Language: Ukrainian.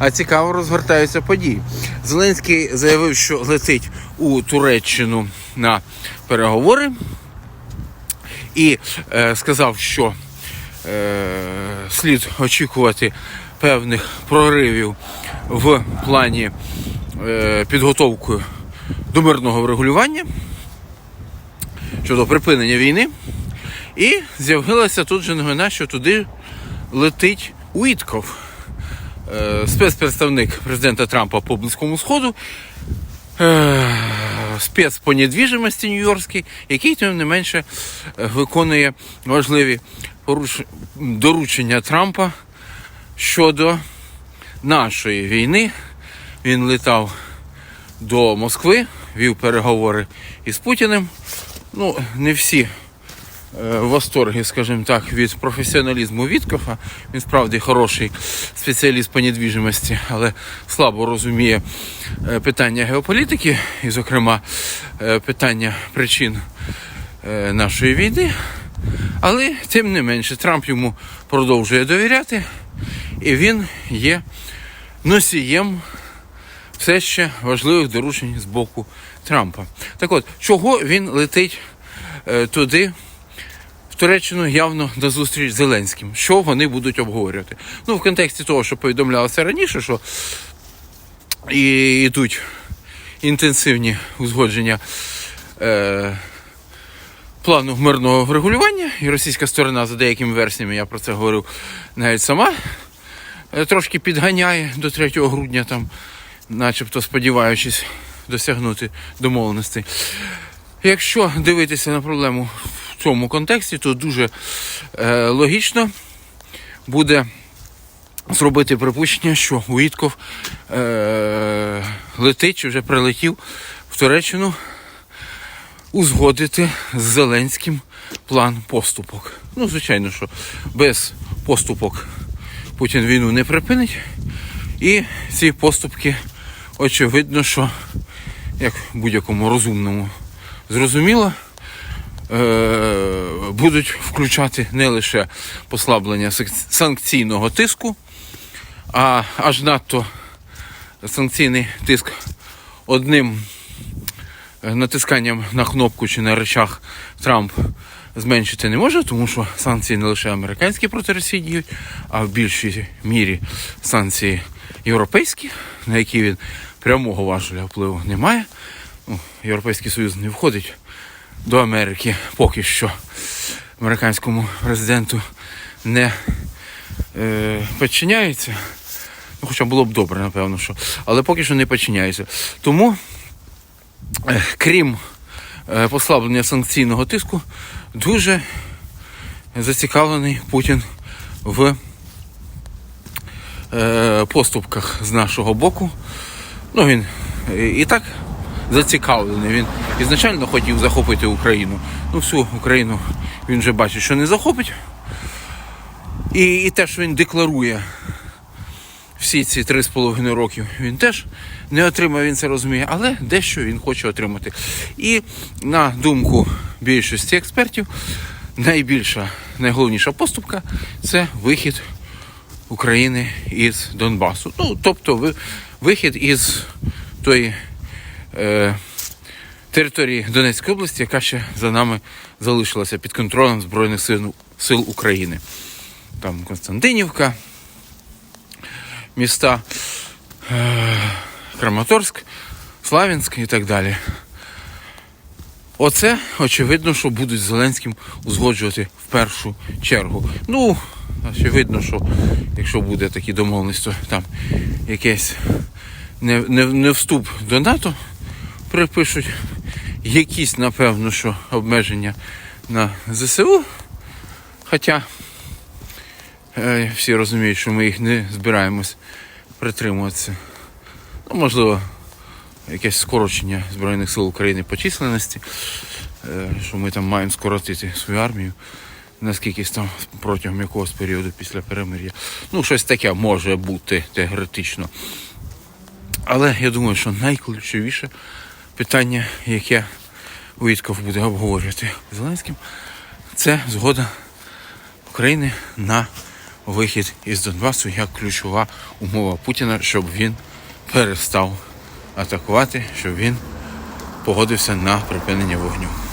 а цікаво розгортаються події. Зеленський заявив, що летить у Туреччину на переговори, і е, сказав, що е, слід очікувати певних проривів в плані е, підготовки до мирного врегулювання щодо припинення війни. І з'явилася тут же новина, що туди летить Уітков, спецпредставник президента Трампа по Близькому Сходу, е, спец по недвіжимості Нью-Йоркський, який, тим не менше, е, виконує важливі доручення Трампа щодо нашої війни. Він летав до Москви, вів переговори із Путіним. Ну, не всі е, в восторгі, скажімо так, від професіоналізму Віткофа. Він справді хороший спеціаліст по недвіжимості, але слабо розуміє е, питання геополітики, і, зокрема, е, питання причин е, нашої війни. Але тим не менше, Трамп йому продовжує довіряти, і він є носієм все ще важливих доручень з боку Трампа. Так от, чого він летить е, туди, Туреччину, явно на зустріч з Зеленським? Що вони будуть обговорювати? Ну, в контексті того, що повідомлялося раніше, що і йдуть інтенсивні узгодження. Е, Плану мирного врегулювання, і російська сторона за деякими версіями, я про це говорив навіть сама, е, трошки підганяє до 3 грудня, там, начебто сподіваючись досягнути домовленостей. Якщо дивитися на проблему в цьому контексті, то дуже е, логічно буде зробити припущення, що Уітков е, летить чи вже прилетів в Туреччину узгодити з Зеленським план поступок. Ну, звичайно, що без поступок Путін війну не припинить. І ці поступки, очевидно, що як будь-якому розумному зрозуміло, будуть включати не лише послаблення санкційного тиску, а аж надто санкційний тиск одним е, натисканням на кнопку чи на речах Трамп зменшити не може, тому що санкції не лише американські проти Росії діють, а в більшій мірі санкції європейські, на які він прямого важеля впливу не має. Ну, Європейський Союз не входить до Америки поки що американському президенту не е, підчиняється. Ну, хоча було б добре, напевно, що. Але поки що не підчиняється. Тому, е, крім е, послаблення санкційного тиску, дуже зацікавлений Путін в е, поступках з нашого боку. Ну, він е, і так зацікавлений. Він ізначально хотів захопити Україну. Ну, всю Україну він вже бачить, що не захопить. І, і те, що він декларує всі ці три з половиною років, він теж не отримав, він це розуміє, але дещо він хоче отримати. І на думку більшості експертів, найбільша, найголовніша поступка це вихід України із Донбасу. Ну, тобто вихід із тої е, території Донецької області, яка ще за нами залишилася під контролем Збройних сил, сил України. Там Константинівка, міста е, Краматорськ, Славянськ і так далі. Оце очевидно, що будуть Зеленським узгоджувати в першу чергу. Ну, очевидно, що якщо буде такі домовленості, то там якесь не, не, не вступ до НАТО припишуть, якісь, напевно, що обмеження на ЗСУ. Хоча е, всі розуміють, що ми їх не збираємось притримуватися. Ну, можливо, якесь скорочення Збройних сил України по численності, е, що ми там маємо скоротити свою армію наскільки там протягом якогось періоду після перемир'я. Ну, щось таке може бути теоретично. Але я думаю, що найключовіше питання, яке Вітков буде обговорювати з Зеленським, це згода України на вихід із Донбасу як ключова умова Путіна, щоб він перестав атакувати, щоб він погодився на припинення вогню.